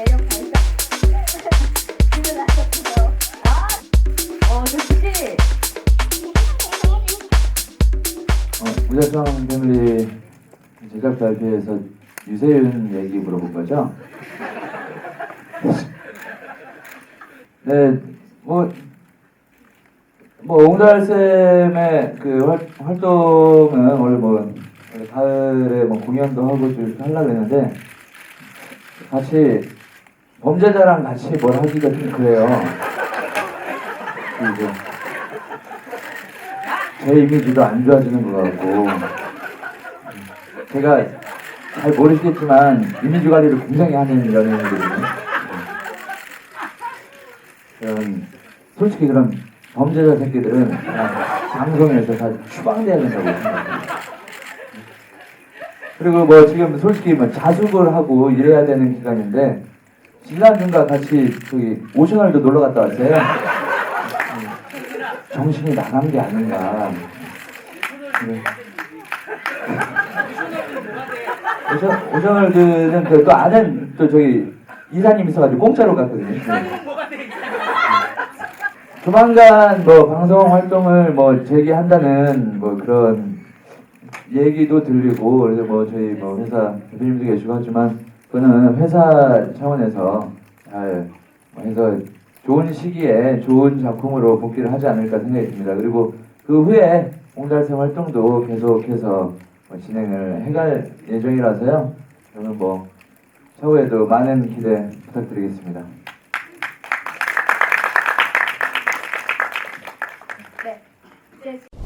매력 발산 일어나셨고요. 아, 어, 역시. 어, 무대상 패밀리 제작 발표에서 유세윤 얘기 물어본 거죠? 네, 뭐, 뭐, 옹달쌤의 그 활, 활동은 원래 뭐, 가을에 뭐 공연도 하고 좀 하려고 했는데, 같이 범죄자랑 같이 뭘 하기가 좀 그래요. 그리고 제 이미지도 안 좋아지는 것 같고 제가 잘 모르시겠지만 이미지 관리를 굉장히 하는. 그런 솔직히 그런 범죄자 새끼들은 그냥 방송에서 다 추방돼야 된다고 생각해요. 그리고 뭐 지금 솔직히 뭐 자숙을 하고 이래야 되는 기간인데 진란준과 같이 저기 오션월드 놀러 갔다 왔어요. 정신이 나간 게 아닌가. 네. 오션, 오션월드는 그 또 아는 또 저기 이사님 있어가지고 공짜로 갔거든요. 네. 조만간 뭐 방송 활동을 뭐 재개한다는 뭐 그런 얘기도 들리고 그래서 뭐 저희 뭐 회사 대표님도 계시고 하지만 그거는 회사 차원에서 잘 해서 좋은 시기에 좋은 작품으로 복귀를 하지 않을까 생각이 듭니다. 그리고 그 후에 홍달생 활동도 계속해서 뭐 진행을 해갈 예정이라서요. 저는 뭐 차후에도 많은 기대 부탁드리겠습니다. 네. 네.